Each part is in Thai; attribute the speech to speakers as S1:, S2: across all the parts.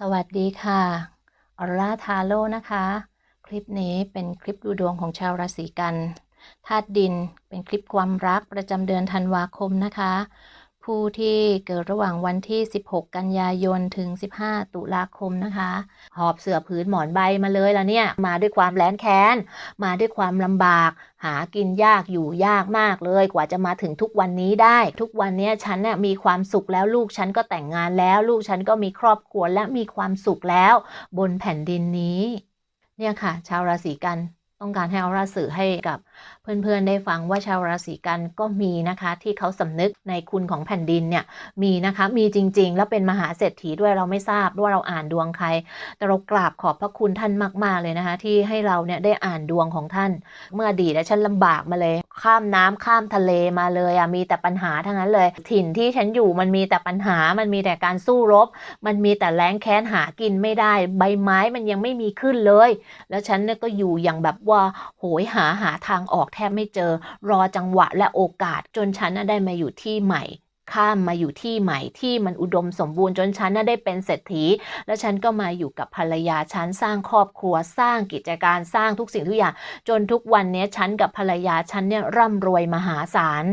S1: สวัสดีค่ะออร่าทาโร่นะคะ คลิปนี้เป็นคลิปดูดวงของชาวราศีกันธาตุดินเป็นคลิปความรักประจำเดือนธันวาคมนะคะ ผู้ที่เกิดระหว่างวันที่ 16 กันยายนถึง 15 ตุลาคมนะคะ หอบเสือผืนหมอนใบมาเลยแล้วเนี่ย มาด้วยความแร้นแค้น มาด้วยความลำบาก หากินยากอยู่ยากมากเลยกว่าจะมาถึงทุกวันนี้ได้ ทุกวันนี้ฉันน่ยมีความสุขแล้วลูกฉันก็แต่งงานแล้ว ลูกฉันก็มีครอบครัวและมีความสุขแล้ว บนแผ่นดินนี้ เนี่ยค่ะ ชาวราศีกัน ต้องการให้เอาราสื่อให้กับเพื่อนๆได้ฟังว่าชาวราศีกันก็มีนะคะ ที่เขาสำนึกในคุณของแผ่นดินเนี่ยมีนะคะมีจริง ๆ แล้วเป็นมหาเศรษฐีด้วยเราไม่ทราบว่าเราอ่านดวงใคร แต่เรากราบขอบพระคุณท่านมากๆเลยนะคะ ที่ให้เราเนี่ยได้อ่านดวงของท่าน เมื่ออดีตฉันลำบากมาเลย ข้ามน้ำข้ามทะเลมาเลยอะมีแต่ปัญหาทั้งนั้นเลย ถิ่นที่ฉันอยู่มันมีแต่ปัญหา มันมีแต่การสู้รบ มันมีแต่แรงแค้นหากินไม่ได้ ใบไม้มันยังไม่มีขึ้นเลย แล้วฉันเนี่ยก็อยู่อย่างแบบว่าโหยหาหาทางออกแทบไม่เจอ รอจังหวะและโอกาสจนฉันน่ะได้มาอยู่ที่ใหม่ ข้ามมาอยู่ที่ใหม่ที่มันอุดมสมบูรณ์จนฉันน่ะได้เป็นเศรษฐี แล้วฉันก็มาอยู่กับภรรยาฉันสร้างครอบครัวสร้างกิจการสร้างทุกสิ่งทุกอย่าง จนทุกวันนี้ฉันกับภรรยาฉันเนี่ยร่ำรวยมหาศาล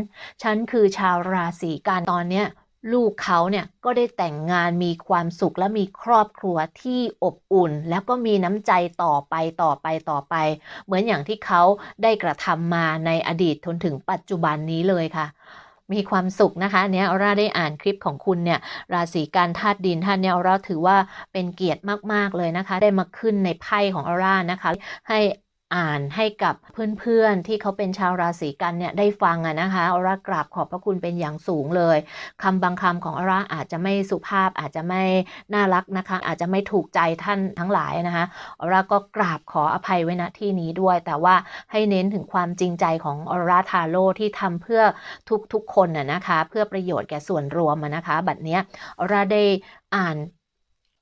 S1: ฉันคือชาวราศีกันตอนเนี้ยลูกเขาเนี่ยก็ได้แต่งงานมีความสุขและมีครอบครัวที่อบอุ่น แล้วก็มีน้ำใจต่อไปต่อไปต่อไป เหมือนอย่างที่เขาได้กระทำมาในอดีตจนถึงปัจจุบันนี้เลยค่ะ มีความสุขนะคะเนี้ยออร่าได้อ่านคลิปของคุณเนี่ยราศีการธาตุดินท่านเนี่ยออร่าถือว่าเป็นเกียรติมาก ๆ เลยนะคะ ได้มาขึ้นในไพ่ของออร่านะคะ ให้ อ่านให้กับเพื่อนๆ ที่เขาเป็นชาวราศีกันเนี่ยได้ฟังอะนะคะออร่ากราบขอบพระคุณเป็นอย่างสูงเลยคำบางคำของออร่าอาจจะไม่สุภาพอาจจะไม่น่ารักนะคะ อาจจะไม่ถูกใจท่านทั้งหลายนะคะออร่าก็กราบขออภัยไว้ณที่นี้ด้วย แต่ว่าให้เน้นถึงความจริงใจของออร่าทาโร่ที่ทำเพื่อทุกๆคนน่ะนะคะ เพื่อประโยชน์แก่ส่วนรวมนะคะ บัดเนี้ยออร่าได้อ่าน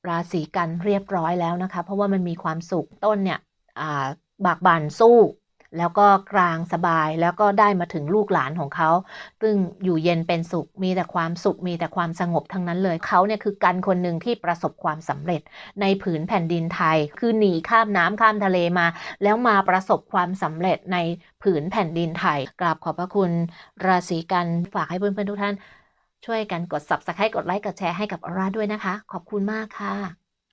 S1: ราศีกันเรียบร้อยแล้วนะคะ เพราะว่ามันมีความสุขต้นเนี่ยอ่า บากบั่นสู้ แล้วก็กลางสบายแล้วก็ได้มาถึงลูกหลานของเขา ซึ่งอยู่เย็นเป็นสุข มีแต่ความสุขมีแต่ความสงบทั้งนั้นเลยเขาเนี่ยคือกันคนหนึ่งที่ประสบความสำเร็จในผืนแผ่นดินไทย คือหนีข้ามน้ำข้ามทะเลมา แล้วมาประสบความสำเร็จในผืนแผ่นดินไทยกราบขอบพระคุณ ราศีกันฝากให้เพื่อนๆทุกท่านช่วยกันกด subscribe กดไลค์ กดแชร์ให้กับออร่าด้วยนะคะ ขอบคุณมากค่ะ